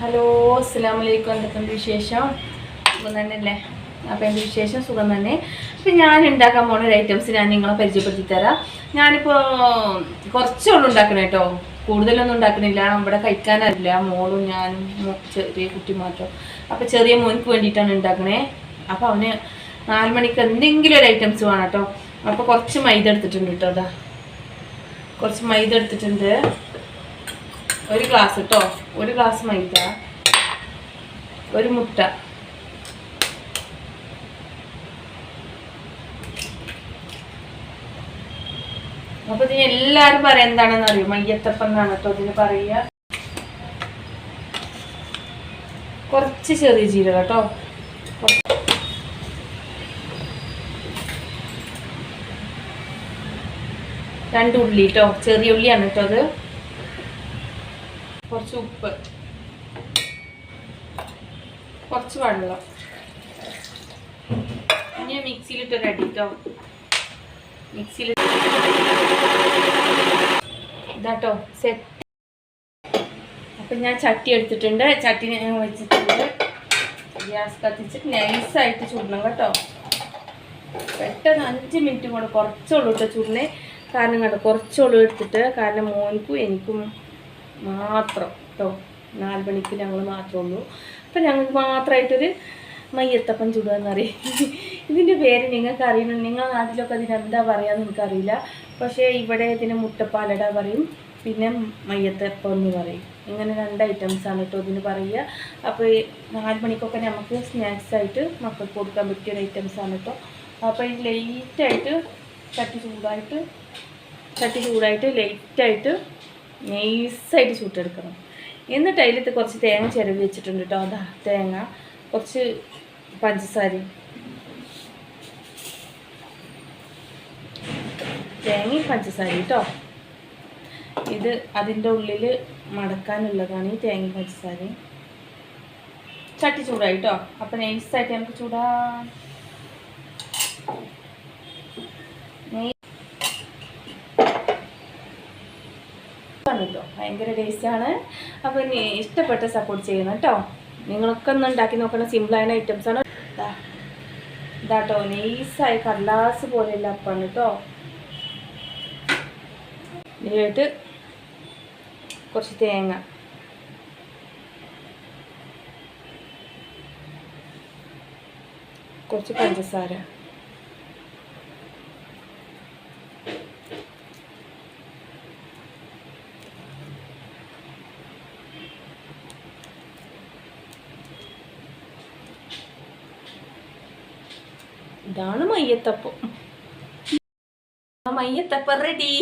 Hello അസ്സാം വലൈക്കും എന്തൊക്കെയുണ്ട് വിശേഷം? സുഖം തന്നെ അല്ലേ അപ്പോൾ എന്റെ വിശേഷം? സുഖം തന്നെ അപ്പം ഞാൻ ഉണ്ടാക്കാൻ പോകുന്ന ഒരു ഐറ്റംസ് ഞാൻ നിങ്ങളെ പരിചയപ്പെടുത്തി തരാം ഞാനിപ്പോൾ കുറച്ചുള്ളൂ ഉണ്ടാക്കണേ കേട്ടോ കൂടുതലൊന്നും ഉണ്ടാക്കണില്ല. ഇവിടെ കഴിക്കാനറിയില്ല. മോളും ഞാനും ചെറിയ കുട്ടി മാത്രം. അപ്പോൾ ചെറിയ മോനിക്ക് വേണ്ടിയിട്ടാണ് ഉണ്ടാക്കണേ. അപ്പോൾ അവന് നാല് മണിക്ക് എന്തെങ്കിലും ഒരു ഐറ്റംസ് വേണം കേട്ടോ അപ്പോൾ കുറച്ച് മൈദ എടുത്തിട്ടുണ്ട് കേട്ടോ അതാ കുറച്ച് മൈദ എടുത്തിട്ടുണ്ട്. ഒരു ഗ്ലാസ് കേട്ടോ ഒരു ഗ്ലാസ് മൈദ. ഒരു മുട്ട. അപ്പൊ ഇതിന് എല്ലാരും പറയാം എന്താണെന്ന് അറിയോ മയ്യത്തപ്പം എന്നാണ് കേട്ടോ ഇതിന് പറയുക കുറച്ച് ചെറിയ ജീരകം കേട്ടോ രണ്ട് ഉള്ളി കേട്ടോ ചെറിയ ഉള്ളിയാണ് കേട്ടോ അത്. കുറച്ച് ഉപ്പ്. കുറച്ച് വെള്ളം. ഇനി മിക്സിയിലിട്ട് അടിട്ടോ മിക്സിയിൽ ഇതാട്ടോ സെറ്റ് അപ്പം ഞാൻ ചട്ടി എടുത്തിട്ടുണ്ട്. ചട്ടി വെച്ചിട്ടുണ്ട്. ഗ്യാസ് കത്തിച്ച് നൈസായിട്ട് ചുടണം കേട്ടോ. പെട്ടെന്ന് അഞ്ച് മിനിറ്റ് കൊണ്ട് കുറച്ചുള്ളൂ കേട്ടോ ചുടണേ. കാരണം കേട്ടോ കുറച്ചുള്ളൂ എടുത്തിട്ട്. കാരണം മോനിക്കും എനിക്കും മാത്രം. കേട്ടോ നാല് മണിക്ക് ഞങ്ങൾ മാത്രമേ ഉള്ളൂ. അപ്പം ഞങ്ങൾക്ക് മാത്രമായിട്ടൊരു മയ്യത്തപ്പം ചുടുക എന്നറിയാം. ഇതിന്റെ പേര് നിങ്ങൾക്ക് അറിയണം. നിങ്ങളുടെ നാട്ടിലൊക്കെ അതിനെന്താ എന്താ പറയാന്ന് എനിക്കറിയില്ല. പക്ഷേ ഇവിടെ ഇതിന് മുട്ടപ്പാലട പറയും. പിന്നെ മയ്യത്തപ്പം എന്ന് പറയും. ഇങ്ങനെ രണ്ട് ഐറ്റംസ് ആണ് കേട്ടോ ഇതിന് പറയുക. അപ്പോൾ നാല് മണിക്കൊക്കെ നമുക്ക് സ്നാക്സ് ആയിട്ട് മക്കൾക്ക് കൊടുക്കാൻ പറ്റിയ ഒരു ആണ് കേട്ടോ അപ്പോൾ ഈ ലേറ്റായിട്ട് ചട്ടി ചൂടായിട്ട് ചട്ടി ചൂടായിട്ട് ലേറ്റായിട്ട് നൈസായിട്ട് ചൂട്ടെടുക്കണം. എന്നിട്ട് അതിലത്ത് കുറച്ച് തേങ്ങ ചിരവി വെച്ചിട്ടുണ്ട് കേട്ടോ അതാ തേങ്ങ കുറച്ച് പഞ്ചസാരയും. തേങ്ങയും പഞ്ചസാര കേട്ടോ ഇത് അതിന്റെ ഉള്ളിൽ മടക്കാനുള്ളതാണ് ഈ തേങ്ങ പഞ്ചസാരയും. ചട്ടി ചൂടായി കേട്ടോ അപ്പം നൈസായിട്ട് നമുക്ക് ചൂടാ കേട്ടോ ഭയങ്കര ടേസ്റ്റാണ് അപ്പോൾ ഇനി ഇഷ്ടപ്പെട്ട സപ്പോർട്ട് ചെയ്യണം കേട്ടോ നിങ്ങളൊക്കെ ഒന്ന് ഉണ്ടാക്കി നോക്കുന്ന സിമ്പിളായ ആണ്. ഇതാട്ടോ. നൈസായി കടലാസ് പോലെയുള്ള അപ്പാണ് കേട്ടോ ഇതിലായിട്ട് കുറച്ച് തേങ്ങ. കുറച്ച് പഞ്ചസാര. ഇതാണ് മയ്യത്തപ്പം. മയ്യത്തപ്പം റെഡി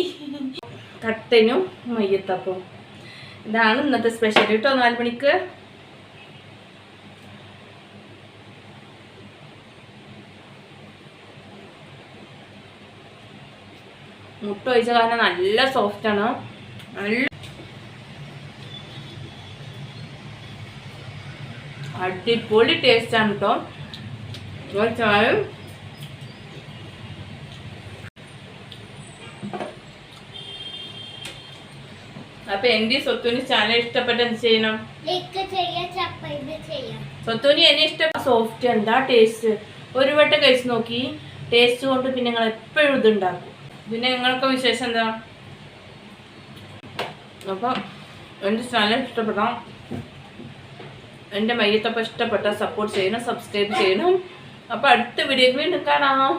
കട്ടനും മയ്യത്തപ്പം ഇതാണ് ഇന്നത്തെ സ്പെഷ്യൽ കേട്ടോ നാല് മണിക്ക്. മുട്ട ഒഴിച്ച കാരണം നല്ല സോഫ്റ്റ് ആണ്. നല്ല അടിപൊളി ടേസ്റ്റ് ആണ് കേട്ടോ ഒരു അപ്പൊ എന്റെ സ്വത്തുനി ചാനൽ ഇഷ്ടപ്പെട്ട എന്ത് ചെയ്യണം? സ്വത്തുനി എന്നെ ഇഷ്ടപ്പെട്ട സോഫ്റ്റ് എന്താ? ടേസ്റ്റ് ഒരു വട്ടം കഴിച്ച് നോക്കി. ടേസ്റ്റ് കൊണ്ട് പിന്നെ നിങ്ങൾ എപ്പോഴും ഇതുണ്ടാക്കും പിന്നെ നിങ്ങൾക്ക് വിശേഷം എന്താ? അപ്പൊ എന്റെ ചാനൽ ഇഷ്ടപ്പെടാം എന്റെ മയ്യത്തപ്പം ഇഷ്ടപ്പെട്ട സപ്പോർട്ട് ചെയ്യണം സബ്സ്ക്രൈബ് ചെയ്യണം. അപ്പൊ അടുത്ത വീഡിയോ വീണ്ടും കാണാം.